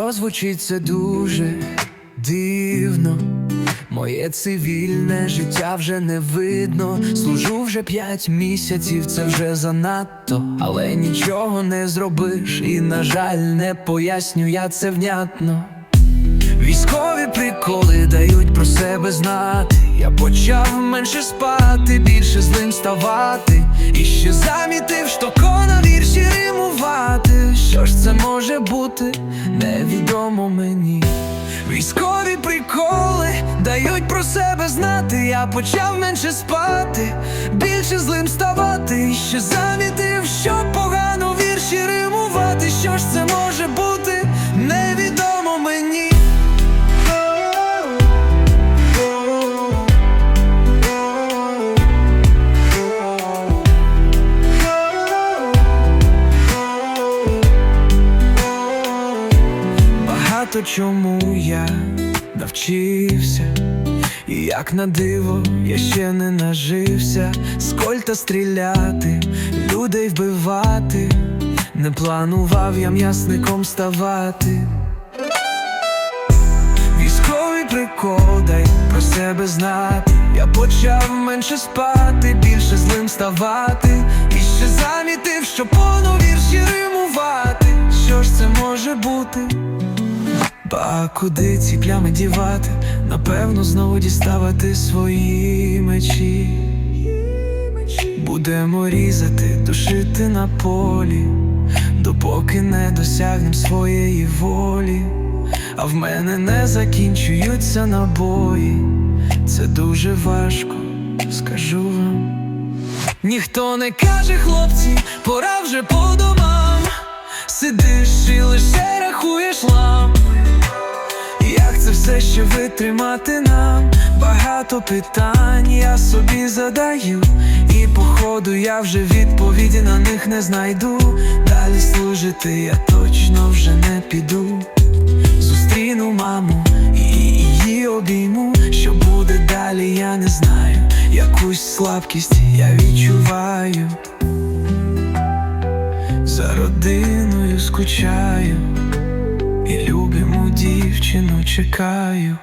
Можливо, звучить це дуже дивно. Моє цивільне життя вже не видно. Служу вже п'ять місяців, це вже занадто, але нічого не зробиш, і, на жаль, не поясню я це внятно. Військові приколи дають про себе знати. Я почав менше спати, більше злим ставати. І ще замітив, що на вірші римувати. Що ж це може бути, невідомо мені. Військові приколи дають про себе знати. Я почав менше спати, більше злим ставати. І ще замітив, Багато чому я навчився, і як на диво я ще не нажився, з кольта стріляти, людей вбивати, не планував я м'ясником ставати. Військовий прикол дай про себе знати. Я почав менше спати, більше злим ставати. І ще замітив, що пону вірші римувати. Що ж це може бути? Ба куди ці плями дівати? Напевно, знову діставати свої мечі. Будемо різати, душити на полі, допоки не досягнем своєї волі. А в мене не закінчуються набої. Це дуже важко, скажу вам. Ніхто не каже, хлопці, пора вже по домам. Сидиш і лише рахуєш лам. Це все ще витримати нам? Багато питань я собі задаю, і походу я вже відповіді на них не знайду. Далі служити я точно вже не піду. Зустріну маму і її обійму. Що буде далі, я не знаю. Якусь слабкість я відчуваю. За родиною скучаю дівчину чекаю.